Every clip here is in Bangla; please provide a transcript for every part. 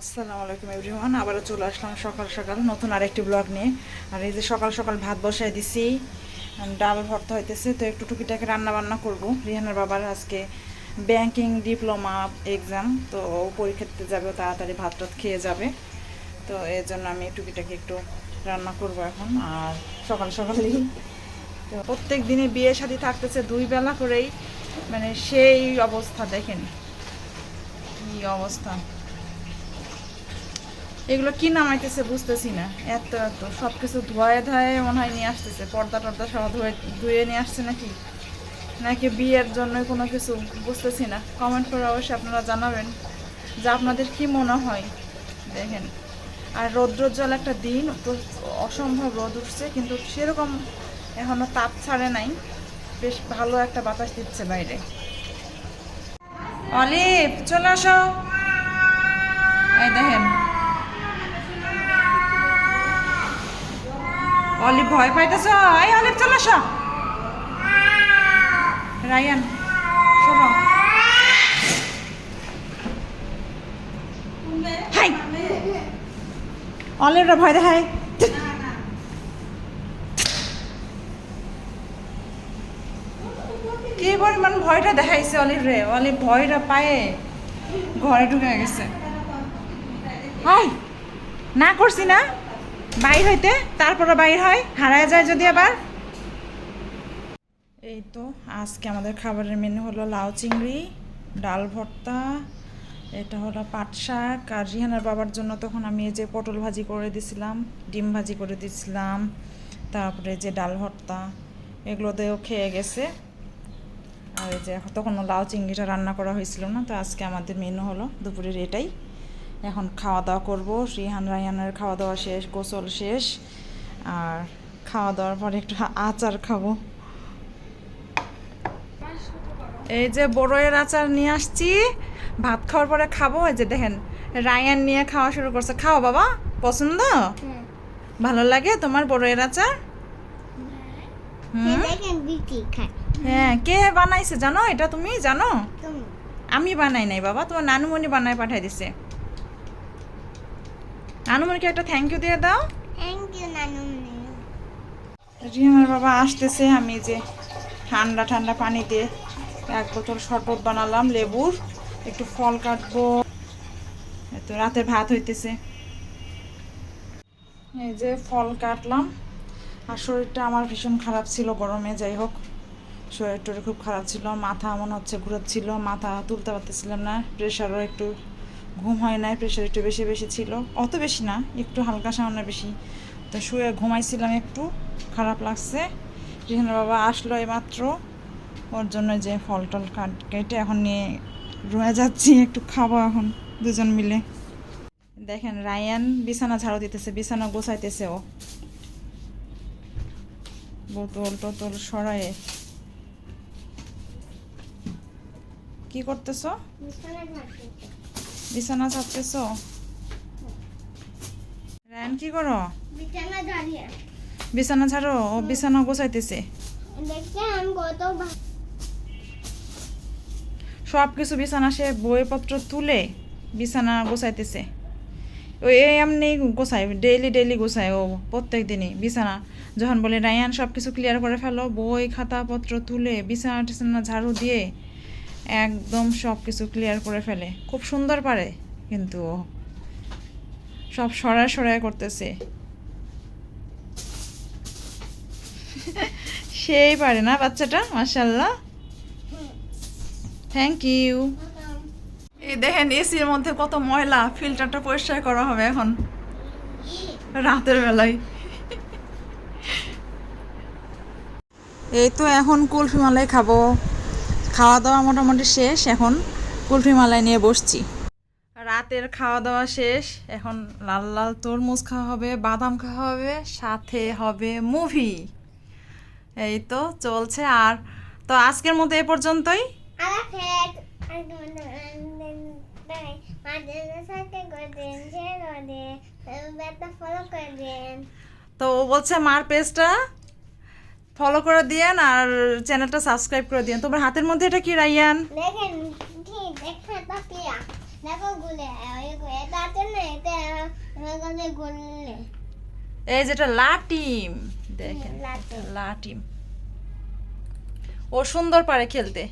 আসসালামু আলাইকুম এভরিওয়ান আবারও চলে আসলাম সকাল সকাল নতুন আরেকটি ব্লগ নিয়ে। আর এই যে সকাল সকাল ভাত বসায় দিছি ডাল ভর্তা হইতেছে, তো একটু টুকিটাকে রান্না বান্না করব। রিহানার বাবার আজকে ব্যাংকিং ডিপ্লোমা এক্সাম তো ও পরীক্ষা দিতে যাবে তাড়াতাড়ি ভাত টাত খেয়ে যাবে। তো এর জন্য আমি টুকিটাকে একটু রান্না করব এখন, আর সকাল সকালেই। তো প্রত্যেক দিনে বিয়ে শাদী থাকতেছে দুই বেলা করেই। মানে সেই অবস্থা, দেখেন। কি অবস্থা। এগুলো কি নামাইতেছে বুঝতেছি না। এত এত সব কিছু ধোয়ে ধোয়ে মনে হয় নিয়ে আসতেছে। পর্দা টর্দা সব ধুয়ে ধুয়ে নিয়ে আসছে নাকি? নাকি বিয়ের জন্য কোনো কিছু বুঝতেছি না। কমেন্ট করে অবশ্যই আপনারা জানাবেন যে আপনাদের কি মনে হয়। দেখেন, আর রৌদ্রোজ্জ্বল একটা দিন অসম্ভব রোদ উঠছে, কিন্তু সেরকম এখনও তাপ ছাড়ে নাই। বেশ ভালো একটা বাতাস দিচ্ছে বাইরে। অলিভ, চলে আসো। এই দেখেন অলিভ, ভয় পাইতেছ? এই অলিভ, চলে আসো। রায়ান, শোনো। হাই। অলিভরা ভয় দেখায়। কি পরিমাণ ভয়টা দেখাইছে অলিভ রে অলিভ ভয়টা পায়ে ঘরে ঢুকে গেছে। হাই। না করছি না? বাইর হইতে তারপরে বাইর হয়, হারায় যায় যদি আবার। এই তো, আজকে আমাদের খাবারের মেনু হলো লাউ চিংড়ি, ডাল ভর্তা, এটা হলো পাট শাক, আর রিহানার বাবার জন্য তখন আমি এই যে পটল ভাজি করে দিছিলাম, ডিম ভাজি করে দিছিলাম, তারপরে যে ডাল ভর্তা, এগুলো দিয়েও খেয়ে গেছে। আর এই যে তখন লাউ চিংড়িটা রান্না করা হয়েছিল না, তো আজকে আমাদের মেনু হলো দুপুরের এটাই। এখন খাওয়া দাওয়া করব। রিহান রায়ানের খাওয়া দাওয়া শেষ গোসল শেষ। আর খাওয়া দাওয়ার পরে একটু আচার খাব। এই যে বড়য়ের আচার নিয়ে আসছি ভাত খাওয়ার পরে খাব। এই যে দেখেন রায়ান নিয়ে খাওয়া শুরু করছে। খাও বাবা পছন্দ? ভালো লাগে তোমার বড়য়ের আচার? খায় হ্যাঁ কে বানাইছে জানো? এটা তুমি জানো? আমি বানাই নাই বাবা তোমার নানুমণি বানায় পাঠাই দিছে। নানুমণিকে একটা থ্যাংক ইউ দিয়ে দাও। থ্যাংক ইউ নানু রিহামের বাবা আসতেছে আমি যে ঠান্ডা ঠান্ডা পানিতে এক বোতল শরবত বানালাম লেবুর একটু ফল কাটবো। এই তো রাতের ভাত হইতেছে। এই যে ফল কাটলাম। আর শরীরটা আমার ভীষণ খারাপ ছিল গরমে যাই হোক। শরীর টরীর খুব খারাপ ছিল মাথা মনে হচ্ছে ঘুরাচ্ছিল মাথা তুলতে পারতেছিলাম না প্রেশারও একটু ঘুম হয় নাই প্রেশার একটু বেশি বেশি ছিল। অত বেশি না, একটু হালকা সামান্য বেশি। তো শুয়ে ঘুমাইছিলাম একটু, খারাপ লাগছে। রিহানের বাবা আসলো এইমাত্র। ওর জন্য যে ফল টল কাট, কেটে এখন নিয়ে রয়ে যাচ্ছি, একটু খাব এখন দুজন মিলে। দেখেন, রায়ান বিছানা ঝাড়ু দিতেছে, বিছানা গোছাইতেছে ও। বোতল টোতল সরায়ে। কি করতেছো? বিছানা ছাড়তেছো রায়ান কি করো? বিছানা ছাড়ো ও বিছানা গোছাইতেছে। সব কিছু বিছানা সে বইপত্র তুলে বিছানা গোছাইতেছে। ও এমনি গোছায় ডেইলি ডেইলি গোছায় ও প্রত্যেক দিনই বিছানা। যখন বলে রায়ান সব কিছু ক্লিয়ার করে ফেলো। বই খাতাপত্র তুলে বিছানা টিছানা ঝাড়ু দিয়ে একদম সব কিছু ক্লিয়ার করে ফেলে। খুব সুন্দর পারে কিন্তু ও সব সরায় সরায় করতেছে। সেই পারে না বাচ্চাটা মার্শাল্লাহ থ্যাংক ইউ এই দেখেন এসির মধ্যে কত ময়লা ফিল্টারটা পরিষ্কার করা হবে এখন। রাতের বেলায়। এই তো এখন কুলফি মালাই খাব। খাওয়া দাওয়া মোটামুটি শেষ এখন কুলফি মালাই নিয়ে বসছি। রাতের খাওয়া দাওয়া শেষ এখন লাল লাল তরমুজ খাওয়া হবে বাদাম খাওয়া হবে সাথে হবে মুভি। এই তো চলছে আর তো আজকের মতো এ পর্যন্তই। তো ও বলছে মার পেজটা ফলো করে দিয়েন আর চ্যানেলটা সাবস্ক্রাইব করে দিয়েন। তোমার হাতের মধ্যে এটা কি রাইয়ান? দেখেন এই যেটা লাটিম। দেখেন লাটিম। ও সুন্দর পারে খেলতে।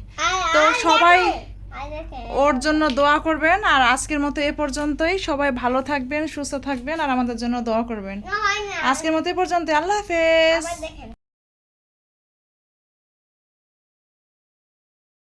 তো সবাই। ওর জন্য দোয়া করবেন আর আজকের মতো এ পর্যন্তই। সবাই ভালো থাকবেন সুস্থ থাকবেন আর আমাদের জন্য দোয়া করবেন। আজকের মতো এ পর্যন্ত আল্লাহ হাফেজ।